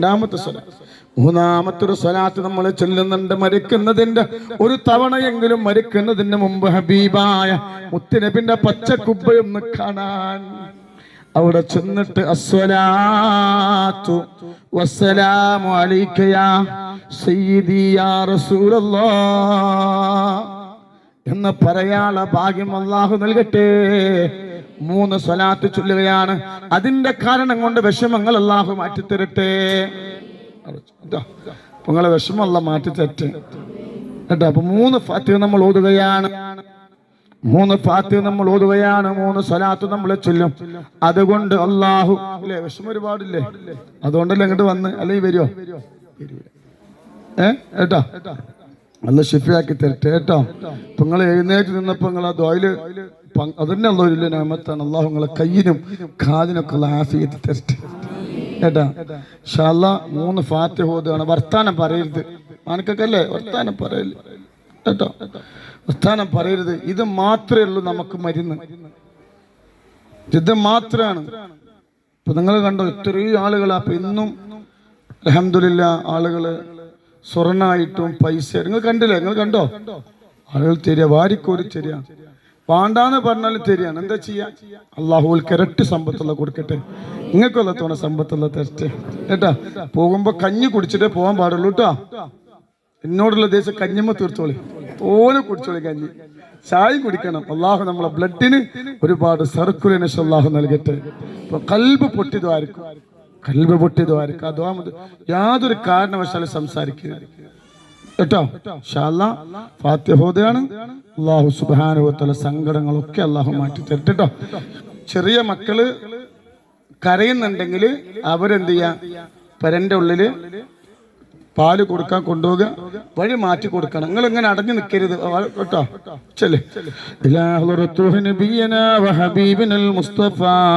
രണ്ടാമത്തെ സ്വല. മൂന്നാമത്തെ ഒരു സ്വലാത്ത് നമ്മൾ ചെല്ലുന്നുണ്ട്. മരിക്കുന്നതിന്റെ ഒരു തവണയെങ്കിലും മരിക്കുന്നതിന് മുമ്പ് ഹബീബായ മുത്തുനബിന്റെ പച്ചക്കുബ്ബയൊന്ന് കാണാൻ. അവിടെ ചെന്നിട്ട് അസ്വലാത്തു വസ്സലാമു അലൈക്കയാ സയ്യിദി യാ റസൂലല്ലാഹ് എന്ന് പറയാനുള്ള ഭാഗ്യം അള്ളാഹു നൽകട്ടെ. മൂന്ന് സ്വലാത്ത് ചൊല്ലുകയാണ്. അതിന്റെ കാരണം കൊണ്ട് വിഷമങ്ങൾ അള്ളാഹു മാറ്റിത്തരട്ടെ. നിങ്ങളെ വിഷമം അല്ല മാറ്റിത്തരട്ടെ. കേട്ടോ? അപ്പൊ മൂന്ന് ഫാത്തി നമ്മൾ ഓതുകയാണ്. മൂന്ന് ഫാത്തി നമ്മൾ ഓതുകയാണ്. മൂന്ന് സ്വലാത്ത് നമ്മൾ ചൊല്ലും. അതുകൊണ്ട് അള്ളാഹു അല്ലേ? വിഷമം ഒരുപാടില്ലേ? അതുകൊണ്ടല്ലേ ഇങ്ങോട്ട് വന്ന്? അല്ലെങ്കിൽ വരുമോ ഏ? ഏട്ടാ നല്ല ഷിഫിയാക്കി തരട്ടെ കേട്ടോ ഇപ്പൊ നിങ്ങൾ എഴുന്നേറ്റ് നിന്നപ്പോ നിങ്ങൾ ആ ദ്വായിൽ അതന്നെ ഉള്ള ഒരു നിയമത്താണ് അള്ളാഹു നിങ്ങളെ കയ്യിനും കാതിനൊക്കെ ഉള്ള ആഫിയത്ത് തരട്ടെ. കേട്ടാ? ഷാല്ല മൂന്ന് ഫാറ്റ് ഹോദാണ് വർത്താനം പറയരുത്. മാനക്കല്ലേ വർത്താനം പറയൽ. കേട്ടോ? വർത്താനം പറയരുത്. ഇത് മാത്രമേ ഉള്ളൂ നമുക്ക് മരുന്ന്. ഇത് മാത്രമാണ്. ഇപ്പൊ നിങ്ങൾ കണ്ടോ ഇത്രയും ആളുകളാ അപ്പൊ ഇന്നും അലഹമില്ല ആളുകൾ സ്വർണായിട്ടും പൈസ. നിങ്ങൾ കണ്ടില്ലേ? നിങ്ങൾ കണ്ടോ? ആളുകൾ തരിക. വാരിക്കോരി തരിക. വേണ്ടാന്ന് പറഞ്ഞാലും തരികയാണ്. എന്താ ചെയ്യാ? അള്ളാഹുൽ ഇരട്ടി സമ്പത്തുള്ള കൊടുക്കട്ടെ. നിങ്ങൾക്കുള്ള തോണ സമ്പത്തുള്ള തെറ്റ് കേട്ടാ? പോകുമ്പോ കഞ്ഞി കുടിച്ചിട്ടേ പോകാൻ പാടുള്ളൂ കേട്ടോ. എന്നോടുള്ള ദേശം കഞ്ഞിമ്മ തീർത്തോളി. ഓനെ കുടിച്ചോളി കഞ്ഞി. ചായ കുടിക്കണം. അള്ളാഹു നമ്മളെ ബ്ലഡിന് ഒരുപാട് സർക്കുലേഷൻ അള്ളാഹു നൽകട്ടെ. കൽബ് പൊട്ടിയതുമായിരിക്കും കൽബ് പൊട്ടിയതുമായിരിക്കും ദ്വാ യാതൊരു കാരണവശാലും സംസാരിക്കരുത്. കേട്ടോ? ഫാത്യഹോദയാണ് അള്ളാഹു സുബാനുഭവത്തുള്ള സങ്കടങ്ങളൊക്കെ അള്ളാഹു മാറ്റി തരട്ടെ കേട്ടോ? ചെറിയ മക്കൾ കരയുന്നുണ്ടെങ്കിൽ അവരെന്ത് ചെയ്യാ? പരന്റെ ഉള്ളിൽ പാൽ കൊടുക്കാൻ കൊണ്ടുപോകുക വഴി മാറ്റി കൊടുക്കണം. നിങ്ങൾ ഇങ്ങനെ അടഞ്ഞു നിൽക്കരുത് കേട്ടോ? ചെല്ലേ.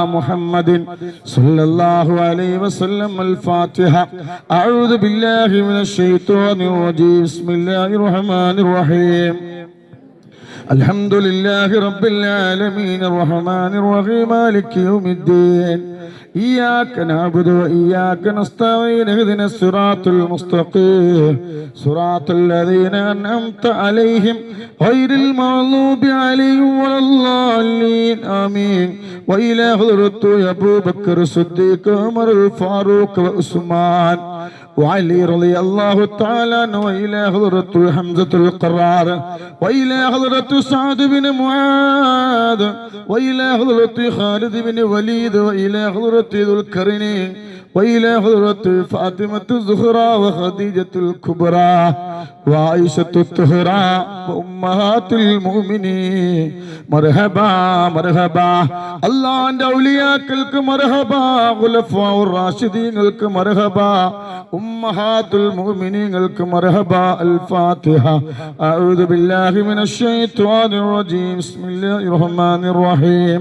മുഹമ്മദിൻ അലൈഹി വസല്ലം അൽ ഫാത്തിഹ. അഊദു ബില്ലാഹി റജീം. ബിസ്മില്ലാഹിർ റഹ്മാനിർ റഹീം. الحمد لله رب العالمين الرحمن الرحيم مالك يوم الدين إياك نعبد وإياك نستعين اهدنا الصراط المستقيم صراط الذين أنعمت عليهم غير المغضوب عليهم ولا الضالين آمين وإلى حضرة أبو بكر الصديق عمر الفاروق وعثمان وعلي رضي الله تعالى عنه وإلى حضرة حمزة القرار وإلى حضرة سعد بن معاذ وإلى حضرة خالد بن وليد وإلى حضرة ذو القرنين وإلى حضرة فاطمة الزهراء وخديجة الكبرى وعائشة الطهرى وأمهات المؤمنين مرحبا مرحبا الله عند أولياءك مرحبا خلفاء الراشدين مرحبا أمهات المؤمنين مرحبا الفاتحة أعوذ بالله من الشيطان الرجيم بسم الله الرحمن الرحيم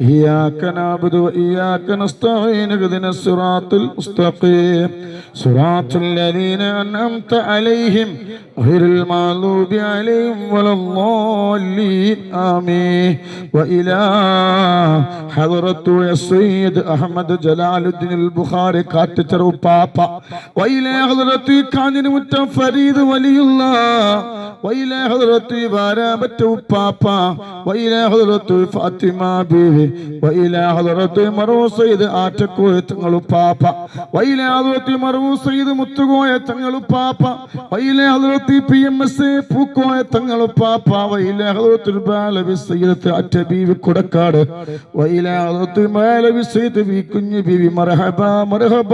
إياك نعبد وإياك نستعين اهدنا الصراط المستقيم صراط الذين أنعمت عليهم غير المغضوب عليهم ولا الضالين آمين وإلى حضرة السيد أحمد جلال الدين البخاري كاتتر بابا وإلى حضرة كان متفريد ولي الله وإلى حضرة بارابة بابا وإلى حضرة فاطمة بيبي ആറ്റക്കോയത്തങ്ങളുപ്പാപ്പ വൈലെ ഹലറത്തി മറൂസൈദ് മുത്തുകോയത്തങ്ങളുപ്പാപ്പ വൈലെ ഹലറത്തി പി എം എസ് എ പൂക്കോയത്തങ്ങളുപ്പാപ്പ വൈലെ ഹലറത്തിൽ ബാലവി സൈദത്ത് അറ്റബീവി കൊടക്കാട്. വൈലെ ഹലറത്തിൽ ബാലവി സൈദ് വി കുഞ്ഞു ബീവി മർഹബ മർഹബ.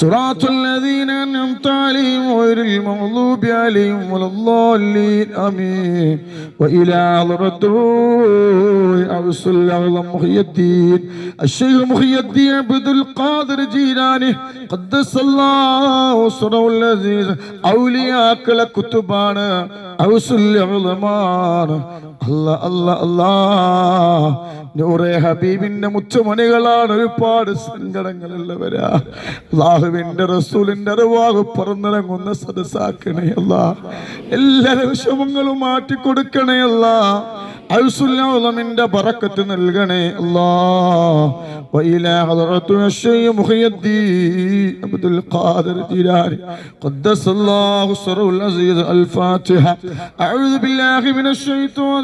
صراط الذين أنعمت عليهم غير المغضوب عليهم ولا الضالين آمين وإلى حضرة أوصل الأعظم محي الدين الشيخ محي الدين عبد القادر جيلاني قدس الله سره الذي أولياء كل كتبان أوصل الأعظمان അല്ല അല്ല അല്ലാ നൂറെ ഹബീബിന്റെ മുച്ചമണികളാണ് ഒരുപാട് സങ്കടങ്ങളുള്ളവരാ അള്ളാഹുവിന്റെ റസൂലിന്റെ അറിവാകു പറന്നിറങ്ങുന്ന സദസ്സാക്കണേ അല്ല എല്ലാ വിഷമങ്ങളും മാറ്റി കൊടുക്കണേ അല്ല ഔസുല്യമിന്റെ ബറക്കത്ത് നൽകണേ അല്ലാ وإلى حضرة الشيخ محي الدين عبد القادر الجيلاني قدس الله سره العزيز الفاتحة أعوذ بالله من الشيطان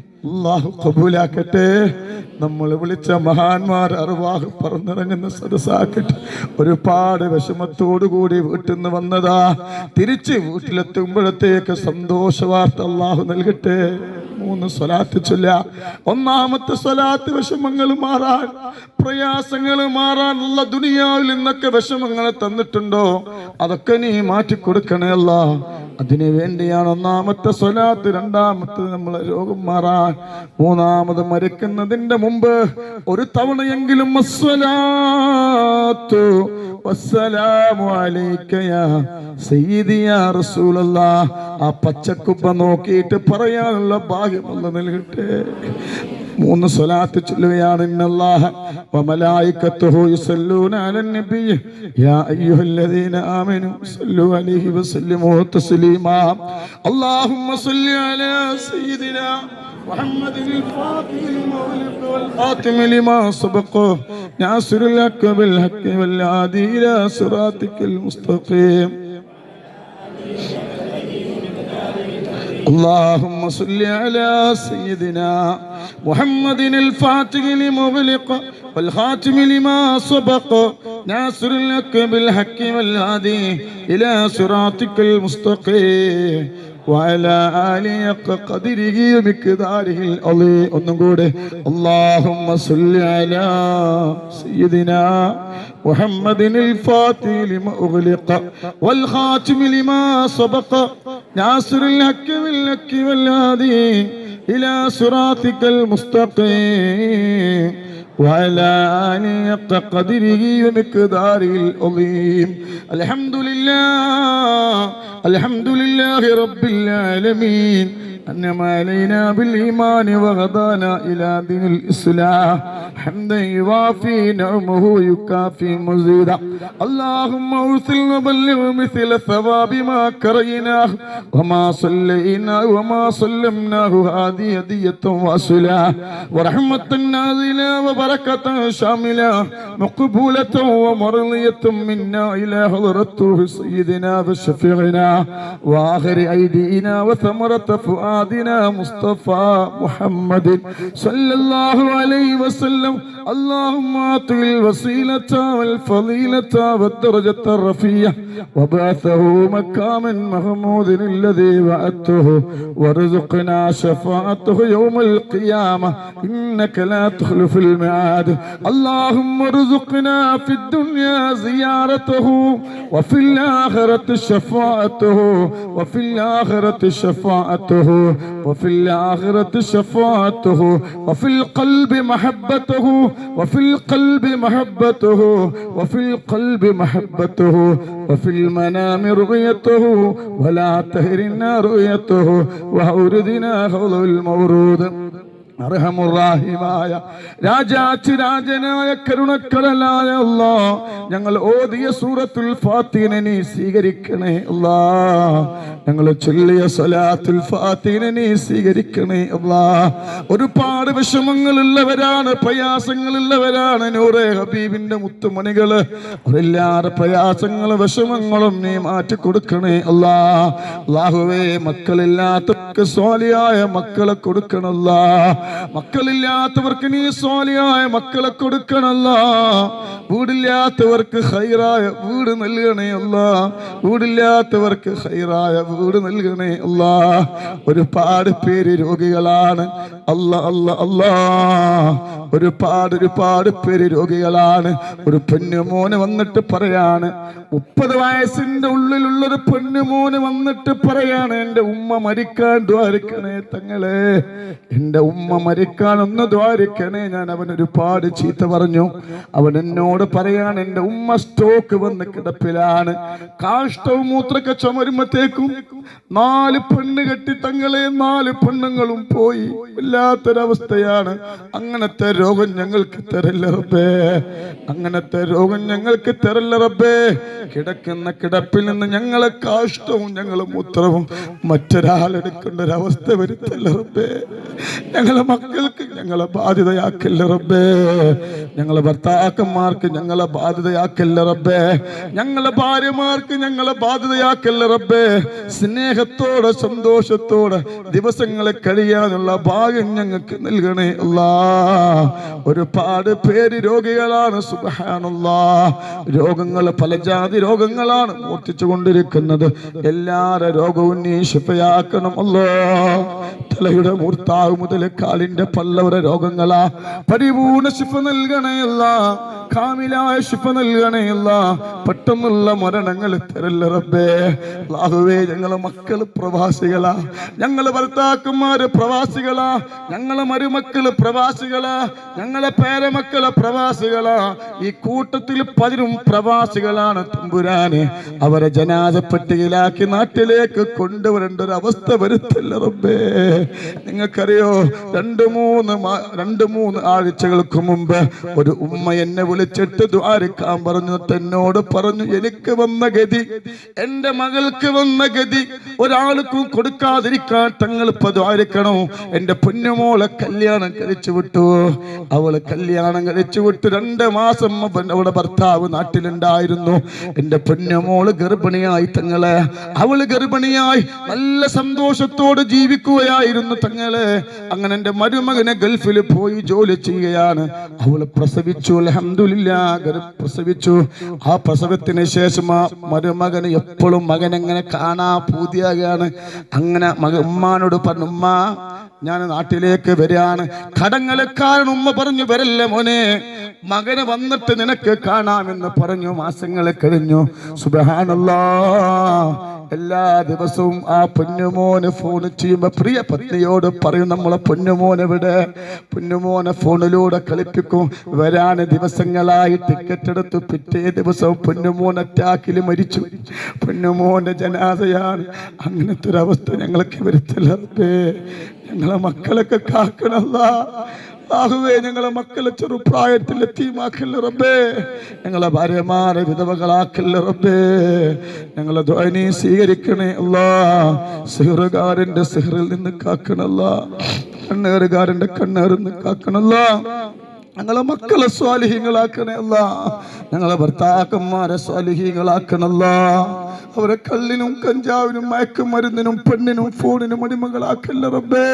അള്ളാഹു കബൂലാക്കട്ടെ. നമ്മൾ വിളിച്ച മഹാന്മാർ അറിവാഹ് പറന്നിറങ്ങുന്ന സദസ്സാക്കട്ടെ. ഒരുപാട് വിഷമത്തോടു കൂടി വീട്ടിൽ നിന്ന് വന്നതാ. തിരിച്ച് വീട്ടിലെത്തുമ്പോഴത്തേക്ക് സന്തോഷ വാർത്ത അള്ളാഹു നൽകട്ടെ. മൂന്ന് സ്വലാത്ത് ചൊല്ല ഒന്നാമത്തെ സ്വലാത്ത് വിഷമങ്ങൾ മാറാൻ പ്രയാസങ്ങൾ മാറാനുള്ള ദുനിയാവിൽ നിന്നൊക്കെ വിഷമങ്ങളെ തന്നിട്ടുണ്ടോ? അതൊക്കെ നീ മാറ്റി കൊടുക്കണേ അല്ല അതിനു വേണ്ടിയാണ് ഒന്നാമത്തെ സ്വലാത്ത് രണ്ടാമത്തെ നമ്മളെ രോഗം മാറാൻ. മൂന്നാമത് മരിക്കുന്നതിന്റെ മുമ്പ് ഒരു തവണയെങ്കിലും ആ പച്ചക്കുപ്പ നോക്കിയിട്ട് പറയാനുള്ള ഭാഗ്യമുള്ള നൽകട്ടെ. മൂന്ന് സ്വലാത്ത് ചൊല്ലുകയാണ് ഇന്നല്ലാഹ വമലായികത്തുഹു യുസല്ലൂന അലൻ നബി യാ അയ്യുഹല്ലദീന ആമനു സല്ലു അലൈഹി വസല്ലിമു തസ്ലീമാ അല്ലാഹുമ്മ സല്ലി അലാ സയ്യിദിനാ محمد الفاتح المغلق والخاتم لما سبق ناصر الحق بالحق والهادي الى صراطك المستقيم اللهم صل على سيدنا محمد الفاتح لمغلق والخاتم لما سبق ناصر لك بالحق والهادي الى صراطك المستقيم وعلى آله قدره ومقداره العظيم ونقول اللهم صل على سيدنا محمد الفاتح لما والخاتم لما سبق ناصر الحق بالحق والهادي إلى صراطك المستقيم وعلى آله حق قدره ومقداره العظيم الحمد لله الحمد لله رب العالمين أنعم علينا بالإيمان وغدانا إلى دين الإسلام حمدا يوافي نعمه يكافي مزيدا اللهم ارسل وبلغ مثل ثواب ما كريناه وما صليناه وما سلمناه هذه هدية وصلا ورحمة نازلة وبركة شاملة مقبولة ومرضية منا إلى حضرة سيدنا وشفيعنا وآخر أيدينا وثمرة فؤادنا مصطفى محمد صلى الله عليه وسلم. اللهم أعطه الوسيلة والفضيلة والدرجة الرفيعة وبعثه مكاما محمود الذي وعدته. وارزقنا شفاعته يوم القيامة. إنك لا تخلف الميعاد. اللهم ارزقنا في الدنيا زيارته. وفي الآخرة شفاعته. وفي الآخرة شفاعته. وفي الآخرة شفاعته وفي القلب محبته وفي القلب محبته وفي القلب محبته وفي المنام رؤيته ولا تهرنا رؤيته وأوردنا حوض المورود. അർഹമുറാഹിമായ രാജാച്ചി രാജനായ കരുണക്കടലായ അല്ലാ ഞങ്ങൾ ഓതിയ സൂറത്തുൽ ഫാത്തിനെ നീ സ്വീകരിക്കണേ അല്ലാ ഞങ്ങൾ ചൊല്ലിയ സലാത്തുൽ ഫാത്തിനെ നീ സ്വീകരിക്കണേ അല്ലാ ഒരുപാട് വിഷമങ്ങളുള്ളവരാണ് പ്രയാസങ്ങളുള്ളവരാണ് നൂറെ ഹബീബിന്റെ മുത്തുമണികൾ. അവരെല്ലാവരുടെ പ്രയാസങ്ങളും വിഷമങ്ങളും നീ മാറ്റി കൊടുക്കണേ അല്ലാ അല്ലാഹുവേ മക്കളില്ലാത്ത സ്വാലിയായ മക്കളെ കൊടുക്കണല്ല മക്കളില്ലാത്തവർക്ക് നീ സ്വാലിയായ മക്കളെ കൊടുക്കണല്ല. വീടില്ലാത്തവർക്ക് ഹൈറായ വീട് നൽകണേ അല്ല വീടില്ലാത്തവർക്ക് ഹൈറായ വീട് നൽകണേ അല്ല ഒരുപാട് പേര് രോഗികളാണ്. അല്ല അല്ല അല്ല. ഒരുപാട് ഒരുപാട് പേര് രോഗികളാണ്. ഒരു പെണ്ണുമോന് വന്നിട്ട് പറയാണ്. മുപ്പത് വയസ്സിന്റെ ഉള്ളിലുള്ളൊരു പെണ്ണുമോന് വന്നിട്ട് പറയാണ് എന്റെ ഉമ്മ മരിക്കാൻ ദ്വാരിക്കണേ തങ്ങളെ. എന്റെ ഉമ്മ മരിക്കാൻ ഒന്ന് ദ്വാരിക്കണേ. ഞാൻ അവൻ ഒരുപാട് ചീത്ത പറഞ്ഞു. അവൻ എന്നോട് പറയാണ് എന്റെ ഉമ്മ സ്റ്റോക്ക് വന്ന് കിടപ്പിലാണ്. കാഷ്ടവും മൂത്രക്കെ ചുമരുമ്പത്തേക്കും നാല് പെണ്ണ് കെട്ടി തങ്ങളെ നാല് പെണ്ണുങ്ങളും പോയി. വല്ലാത്തൊരവസ്ഥയാണ്. അങ്ങനത്തെ രോഗം ഞങ്ങൾക്ക് തരല്ല റബ്ബേ. അങ്ങനത്തെ രോഗം ഞങ്ങൾക്ക് തരല്ല റബ്ബേ. കിടക്കുന്ന കിടപ്പിൽ നിന്ന് ഞങ്ങളെ കാഷ്ടവും ഞങ്ങളെ മൂത്രവും മറ്റൊരാളെടുക്കേണ്ട ഒരവസ്ഥ വരുത്തല്ല റബ്ബേ. ഞങ്ങളെ മക്കൾക്ക് ഞങ്ങളെ ബാധ്യതയാക്കല്ല റബ്ബേ. ഞങ്ങളെ ഭർത്താക്കന്മാർക്ക് ഞങ്ങളെ ബാധ്യതയാക്കല്ല റബ്ബേ. ഞങ്ങളെ ഭാര്യമാർക്ക് ഞങ്ങളെ ബാധ്യതയാക്കല്ല റബ്ബേ. സ്നേഹത്തോടെ സന്തോഷത്തോടെ ദിവസങ്ങളെ കഴിയാനുള്ള ഭാഗ്യം ഞങ്ങൾക്ക് നൽകണേ അല്ലാ. ഒരുപാട് പേര് രോഗികളാണ് സുഖാനുള്ള രോഗങ്ങൾ പല ജാതി രോഗങ്ങളാണ് മൂർത്തിച്ചു കൊണ്ടിരിക്കുന്നത്. എല്ലാ രോഗവും നീ ശിഫയാക്കണം അല്ലോ. തലയുടെ മൂർത്താവ് മുതൽ കാലിന്റെ പല്ലവര രോഗങ്ങളാ. പരിപൂർണ ശിഫ നൽകണയല്ല കാമിലായ ശിഫ നൽകണയല്ല പെട്ടെന്നുള്ള മരണങ്ങൾ തരല്ല റബ്ബേ. ലാഹുവേ ഞങ്ങളെ മക്കൾ പ്രവാസികളാ. ഞങ്ങളെ ഭർത്താക്കന്മാര് പ്രവാസികളാ. ഞങ്ങളെ മരുമക്കൾ പ്രവാസികളാ. ഞങ്ങളെ പേരമക്കൾ പ്രവാസികളാ. ഈ കൂട്ടത്തിൽ പലരും പ്രവാസികളാണ് തമ്പുരാന്. അവരെ ജനാജപ്പട്ടികയിലാക്കി നാട്ടിലേക്ക് കൊണ്ടുവരേണ്ട ഒരു അവസ്ഥ വരുത്തില്ല റബ്ബേ. നിങ്ങൾക്കറിയോ? രണ്ട് മൂന്ന് രണ്ട് മൂന്ന് ആഴ്ചകൾക്ക് മുമ്പ് ഒരു ഉമ്മ എന്നെ വിളിച്ചിട്ട് ദ്വാരക്കാൻ പറഞ്ഞു. എന്നോട് പറഞ്ഞു എനിക്ക് വന്ന ഗതി എന്റെ മകൾക്ക് വന്ന ഗതി ഒരാൾക്കും കൊടുക്കാതിരിക്കാൻ തങ്ങൾ ഇപ്പൊ ദ്വാരക്കണോ? എന്റെ പൊന്നുമോളെ കല്യാണം കഴിച്ചു വിട്ടു. അവൾ കല്യാണം കഴിച്ചു വിട്ടു രണ്ട് മാസം അവളുടെ ഭർത്താവ് നാട്ടിലുണ്ടായിരുന്നു. എന്റെ പൊന്നുമോൾ ഗർഭിണിയായി തങ്ങളെ അവൾ ഗർഭിണിയായി നല്ല സന്തോഷത്തോട് ജീവിക്കുകയായിരുന്നു തങ്ങളെ. അങ്ങനെ എന്റെ മരുമകനെ ഗൾഫിൽ പോയി ജോലി ചെയ്യുകയാണ്. അവൾ പ്രസവിച്ചു പ്രസവിച്ചു. ആ പ്രസവത്തിന് ശേഷം ആ മരുമകന് എപ്പോഴും മകൻ എങ്ങനെ കാണാ പൂതിയാകുകയാണ്. അങ്ങനെ മക ഉമ്മാനോട് പറഞ്ഞു ഉമ്മ ഞാൻ നാട്ടിലേക്ക് വരികയാണ്. കാരണം ഉമ്മ പറഞ്ഞു വരല്ലേ മോനെ? മകന് വന്നിട്ട് നിനക്ക് കാണാമെന്ന് പറഞ്ഞു. മാസങ്ങൾ കഴിഞ്ഞു. സുബഹാനല്ലാ. എല്ലാ ദിവസവും ആ പൊന്നുമോന് ഫോൺ ചെയ്യുമ്പോ പ്രിയ പത്നിയോട് പറയും നമ്മളെ പൊന്നുമോനെ വിടെ പൊന്നുമോനെ ഫോണിലൂടെ കളിപ്പിക്കും. വരാന് ദിവസങ്ങളായി ടിക്കറ്റ് എടുത്തു. പിറ്റേ ദിവസവും പൊന്നുമോൻ അറ്റാക്കിൽ മരിച്ചു. പൊന്നുമോന്റെ ജനാസയാണ്. അങ്ങനത്തെ ഒരു അവസ്ഥ ഞങ്ങൾക്ക് വരുത്തല്ലേ ഞങ്ങളെ മക്കളൊക്കെ കാക്കണല്ല. ആഹുവേ ഞങ്ങളെ മക്കളെ ചെറുപ്രായത്തിൽ എത്തിയുമാക്കല്ല റബ്ബേ. ഞങ്ങളെ ഭാര്യമാരെ വിധവകളാക്കല്ല റബ്ബേ. ഞങ്ങളെ ധ്വനി സ്വീകരിക്കണേ അല്ലാ. സിഹറുകാരന്റെ സിഹറിൽ നിന്ന് കാക്കണല്ല. കണ്ണേറുകാരന്റെ കണ്ണേറിൽ നിന്ന് കാക്കണല്ല. ഞങ്ങളെ മക്കളെ സ്വാലിഹികളാക്കണല്ല ഞങ്ങളെ ഭർത്താക്കന്മാരെ സ്വാലിഹീങ്ങളാക്കണല്ല. അവരെ കള്ളിനും കഞ്ചാവിനും മയക്കുമരുന്നിനും പെണ്ണിനും ഫോണിനും അടിമകളാക്കല്ല റബ്ബേ.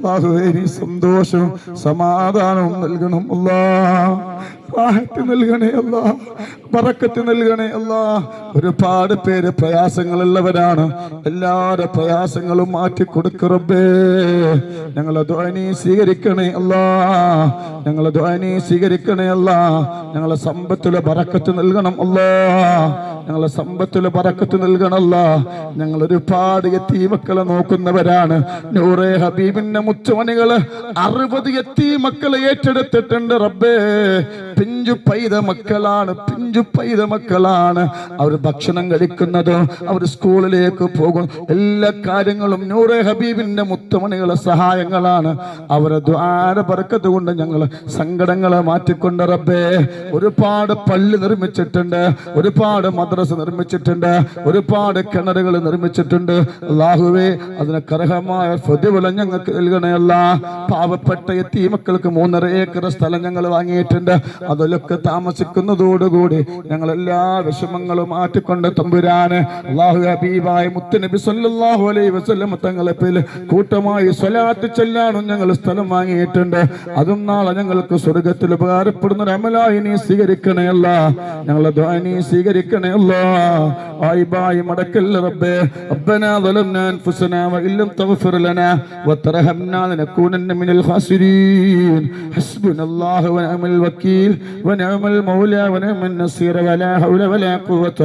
ബാഹുവേരി സന്തോഷവും സമാധാനവും നൽകണം അല്ലാ. റാഹത്ത് നൽകണേ അല്ല. ബറക്കത്ത് നൽകണേ അല്ല. ഒരുപാട് പേര് പ്രയാസങ്ങളുള്ളവരാണ്. എല്ലാവരുടെ പ്രയാസങ്ങളും മാറ്റി കൊടുക്കറബേ ഞങ്ങളെ ധ്വനി സ്വീകരിക്കണേ അല്ല. ഞങ്ങളെ ധ്വാനി സ്വീകരിക്കണേ അല്ല. ഞങ്ങളെ സമ്പത്തിലെ പറക്കത്ത് നൽകണം അല്ലോ. ഞങ്ങളെ സമ്പത്തിലെ പറക്കത്ത് നൽകണല്ല ഞങ്ങൾ ഒരുപാട് എത്തീമക്കളെ നോക്കുന്നവരാണ്. നൂറെ ഹബീബിന്റെ മുച്ചുമണികൾ അറുപത് എത്തീമക്കളെ ഏറ്റെടുത്തിട്ടുണ്ട് റബ്ബേ. പിഞ്ചു പൈത മക്കളാണ് പിഞ്ചു പൈത മക്കളാണ്. അവർ ഭക്ഷണം കഴിക്കുന്നതും അവർ സ്കൂളിലേക്ക് പോകും. എല്ലാ കാര്യങ്ങളും നൂറെ ഹബീബിന്റെ മുത്തുമണികളെ സഹായങ്ങളാണ്. അവരെ ദ്വാര പറക്കത്ത് കൊണ്ട് ഞങ്ങൾ സങ്കടങ്ങളെ മാറ്റിക്കൊണ്ട് റബ്ബേ ഒരുപാട് പള്ളി നിർമ്മിച്ചിട്ടുണ്ട് ഒരുപാട് മദ്രസ നിർമ്മിച്ചിട്ടുണ്ട് ഒരുപാട് കിണറുകൾ നിർമ്മിച്ചിട്ടുണ്ട്. അള്ളാഹുവേ അതിന് കർഹമായ പ്രതിഫലം ഞങ്ങൾക്ക് നൽകണയല്ല. പാവപ്പെട്ട എത്തി മൂന്നര ഏക്കർ സ്ഥലം ഞങ്ങൾ വാങ്ങിയിട്ടുണ്ട്. അതിലൊക്കെ താമസിക്കുന്നതോടുകൂടി ഞങ്ങൾ എല്ലാ വിഷമങ്ങളും മാറ്റിക്കൊണ്ട് തമ്പുരാന് അള്ളാഹു ഹബീബായ മുത്തുനബി സല്ലാഹു അലൈഹി വസല്ലം തങ്ങളെ പേരിൽ കൂട്ടമായി സ്വലാത്ത് ചെല്ലാനും ഞങ്ങൾ സ്ഥലം വാങ്ങിയിട്ടുണ്ട്. അതും നാളെ ഞങ്ങൾക്ക് സ്വർഗത്തിൽ ഉപകാരപ്പെടുന്ന ഒരു അമലായി നീ സ്വീകരിക്കണയല്ല ഞങ്ങളെ ദ്വാ നീ സ്വീകരിക്കണയല്ല ആയിബായി മടക്കല്ല റബ്ബേ ربنا ظلمنا انفسنا وان لم تغفر لنا وترحمنا لنكونن من الخاسرين حسبنا الله ونعم الوكيل ونعم المولى ونعم النصير ولا حول ولا قوه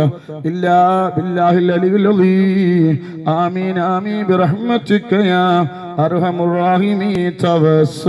الا بالله العلي العظيم امين امين برحمتك يا ارحم الراحمين توسل